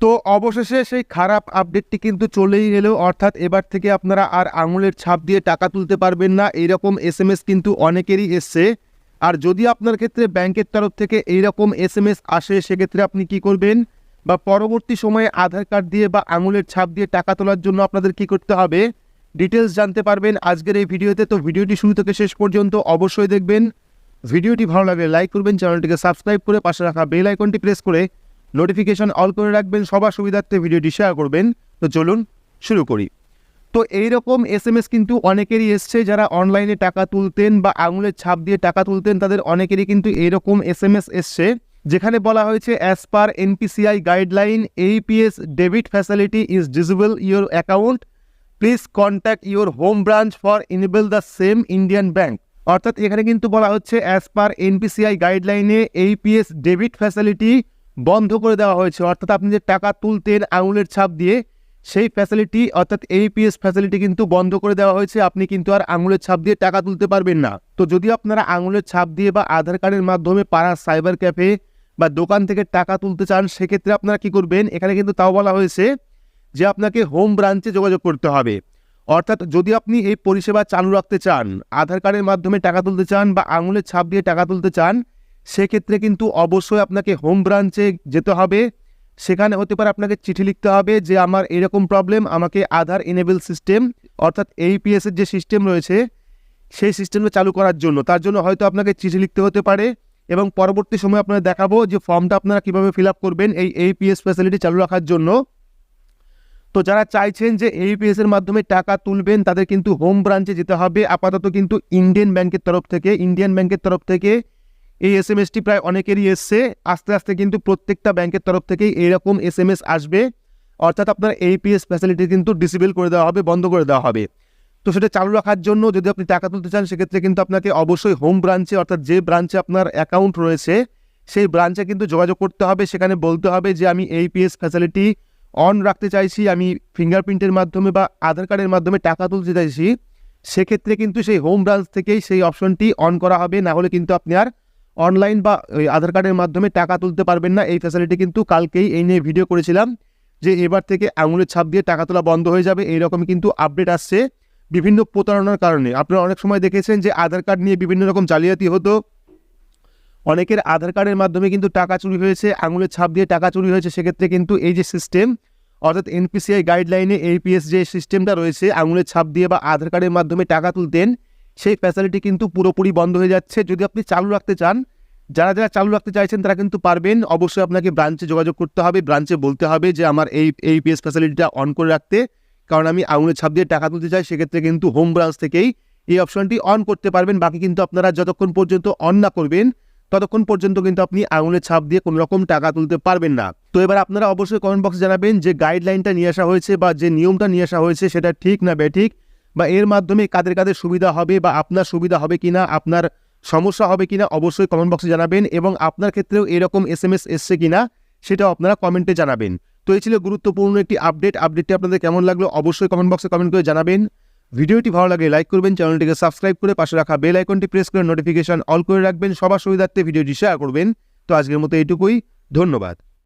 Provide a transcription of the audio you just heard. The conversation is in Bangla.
তো অবশেষে সেই খারাপ আপডেটটি কিন্তু চলেই এলো। অর্থাৎ এবার থেকে আপনারা আর আঙুলের ছাপ দিয়ে টাকা তুলতে পারবেন না। এইরকম এস এম এস কিন্তু অনেকেরই এসছে। আর যদি আপনার ক্ষেত্রে ব্যাংকের তরফ থেকে এইরকম এস এম এস আসে, সেক্ষেত্রে আপনি কি করবেন? বা পরবর্তী সময়ে আধার কার্ড দিয়ে বা আঙুলের ছাপ দিয়ে টাকা তোলার জন্য আপনাদের কি করতে হবে? ডিটেলস জানতে পারবেন আজকের এই ভিডিওতে। তো ভিডিওটি শুরু থেকে শেষ পর্যন্ত অবশ্যই দেখবেন। ভিডিওটি ভালো লাগলে লাইক করবেন, চ্যানেলটিকে সাবস্ক্রাইব করে পাশে রাখা বেল আইকনটি প্রেস করে নোটিফিকেশন অল করে রাখবেন, সবার সুবিধার্থে ভিডিওটি শেয়ার করবেন। তো চলুন শুরু করি। তো এইরকম এস এম এস কিন্তু অনেকেরই এসছে যারা অনলাইনে টাকা তুলতেন বা আঙুলের ছাপ দিয়ে টাকা তুলতেন, তাদের অনেকেরই কিন্তু এইরকম এস এম এস এসছে, যেখানে বলা হয়েছে as per NPCI guideline AEPS debit facility is disable your account please contact your home branch for enable the same Indian bank অর্থাৎ এখানে কিন্তু বলা হচ্ছে অ্যাজ পার এনপিসিআই গাইডলাইনে এইপিএস ডেবিট ফ্যাসিলিটি বন্ধ করে দেওয়া হয়েছে। অর্থাৎ আপনি যে টাকা তুলতেন আঙুলের ছাপ দিয়ে, সেই ফ্যাসিলিটি অর্থাৎ এইপিএস ফ্যাসিলিটি কিন্তু বন্ধ করে দেওয়া হয়েছে। আপনি কিন্তু আর আঙুলের ছাপ দিয়ে টাকা তুলতে পারবেন না। তো যদি আপনারা আঙুলের ছাপ দিয়ে বা আধার কার্ডের মাধ্যমে পাড়ার সাইবার ক্যাফে বা দোকান থেকে টাকা তুলতে চান, সেক্ষেত্রে আপনারা কি করবেন? এখানে কিন্তু তাও বলা হয়েছে যে আপনাকে হোম ব্রাঞ্চে যোগাযোগ করতে হবে। অর্থাৎ যদি আপনি এই পরিষেবা চালু রাখতে চান, আধার কার্ডের মাধ্যমে টাকা তুলতে চান বা আঙুলের ছাপ দিয়ে টাকা তুলতে চান সেক্ষেত্রে কিন্তু অবশ্যই আপনাকে হোম ব্রাঞ্চে যেতে হবে। সেখানে হতে পারে আপনাকে চিঠি লিখতে হবে যে, আমার এরকম প্রবলেম আমাকে আধার এনেবল সিস্টেম অর্থাৎ এইপিএস এর যে সিস্টেম রয়েছে, সেই সিস্টেমটা চালু করার জন্য। তার জন্য হয়তো আপনাকে চিঠি লিখতে হতে পারে এবং পরবর্তী সময় আপনারা দেখাবো যে ফর্মটা আপনারা কীভাবে ফিল আপ করবেন এই এইপিএস ফ্যাসিলিটি চালু রাখার জন্য। তো যারা চাইছেন যে এইপিএস মাধ্যমে টাকা তুলবেন, তাদের কিন্তু হোম ব্রাঞ্চে যেতে হবে। আপাতত কিন্তু ইন্ডিয়ান ব্যাংকের তরফ থেকে ইন্ডিয়ান ব্যাংকের তরফ থেকে এই এস এম এসটি প্রায় অনেকেরই এসছে। আস্তে আস্তে কিন্তু প্রত্যেকটা ব্যাংকের তরফ থেকেই এইরকম এস এম এস আসবে। অর্থাৎ আপনার এইপিএস ফ্যাসিলিটি কিন্তু ডিসেবল করে দেওয়া হবে, বন্ধ করে দেওয়া হবে। তো সেটা চালু রাখার জন্য যদি আপনি টাকা তুলতে চান, সেক্ষেত্রে কিন্তু আপনাকে অবশ্যই হোম ব্রাঞ্চে অর্থাৎ যে ব্রাঞ্চে আপনার অ্যাকাউন্ট রয়েছে, সেই ব্রাঞ্চে কিন্তু যোগাযোগ করতে হবে। সেখানে বলতে হবে যে, আমি এইপিএস ফ্যাসিলিটি অন রাখতে চাইছি। আমি ফিঙ্গারপ্রিন্টের মাধ্যমে বা আধার কার্ডের মাধ্যমে টাকা তুলতে চাইছি। সেক্ষেত্রে কিন্তু সেই হোম ব্রাঞ্চ থেকেই সেই অপশনটি অন করা হবে। না হলে কিন্তু আপনি আর অনলাইন বা, ওই আধার কার্ডের মাধ্যমে টাকা তুলতে পারবেন না। এই ফ্যাসিলিটি কিন্তু কালকেই এই নিয়ে ভিডিও করেছিলাম যে এবার থেকে আঙুলের ছাপ দিয়ে টাকা তোলা বন্ধ হয়ে যাবে। এইরকম কিন্তু আপডেট আসছে বিভিন্ন প্রতারণার কারণে। আপনারা অনেক সময় দেখেছেন যে আধার কার্ড নিয়ে বিভিন্ন রকম জালিয়াতি হতো। অনেকের আধার কার্ডের মাধ্যমে কিন্তু টাকা চুরি হয়েছে, আঙুলের ছাপ দিয়ে টাকা চুরি হয়েছে। সেক্ষেত্রে কিন্তু এই যে সিস্টেম অর্থাৎ এনপিসিআই গাইডলাইনে এইপিএস যে সিস্টেমটা রয়েছে, আঙুলের ছাপ দিয়ে বা আধার কার্ডের মাধ্যমে টাকা তুলতেন সেই ফ্যাসিলিটি কিন্তু পুরোপুরি বন্ধ হয়ে যাচ্ছে। যদি আপনি চালু রাখতে চান, যারা যারা চালু রাখতে চাইছেন তারা কিন্তু পারবেন। অবশ্যই আপনাকে ব্রাঞ্চে যোগাযোগ করতে হবে ব্রাঞ্চে বলতে হবে যে আমার এই এইপিএস ফ্যাসিলিটিটা অন করে রাখতে। কারণ আমি আঙুলের ছাপ দিয়ে টাকা তুলতে চাই, সেক্ষেত্রে কিন্তু হোম ব্রাঞ্চ থেকেই এই অপশনটি অন করতে পারবেন। বাকি কিন্তু আপনারা যতক্ষণ পর্যন্ত অন না করবেন, ততক্ষণ পর্যন্ত কিন্তু আপনি আঙুলের ছাপ দিয়ে কোনো রকম টাকা তুলতে পারবেন না। তো এবার আপনারা অবশ্যই কমেন্ট বক্সে জানাবেন যে গাইডলাইনটা নিয়ে আসা হয়েছে বা যে নিয়মটা নিয়ে আসা হয়েছে সেটা ঠিক না বেঠিক বা এর মাধ্যমে কাদের কাদের সুবিধা হবে বা আপনার সুবিধা হবে কিনা, আপনার সমস্যা হবে কিনা অবশ্যই কমেন্ট বক্সে জানাবেন এবং আপনার ক্ষেত্রেও এরকম এস এম এস এসছে কিনা সেটাও আপনারা কমেন্টে জানাবেন। তো এই ছিল গুরুত্বপূর্ণ একটি আপডেট আপডেটটি আপনাদের কেমন লাগল অবশ্যই কমেন্ট বক্সে কমেন্ট করে জানাবেন। ভিডিওটি ভালো লাগে লাইক করবেন, চ্যানেলটিকে সাবস্ক্রাইব করে পাশে রাখা বেল আইকনটি প্রেস করে নোটিফিকেশন অল করে রাখবেন। সবার সুবিধার্থে ভিডিওটি শেয়ার করবেন। তো আজকের মতো এইটুকুই। ধন্যবাদ।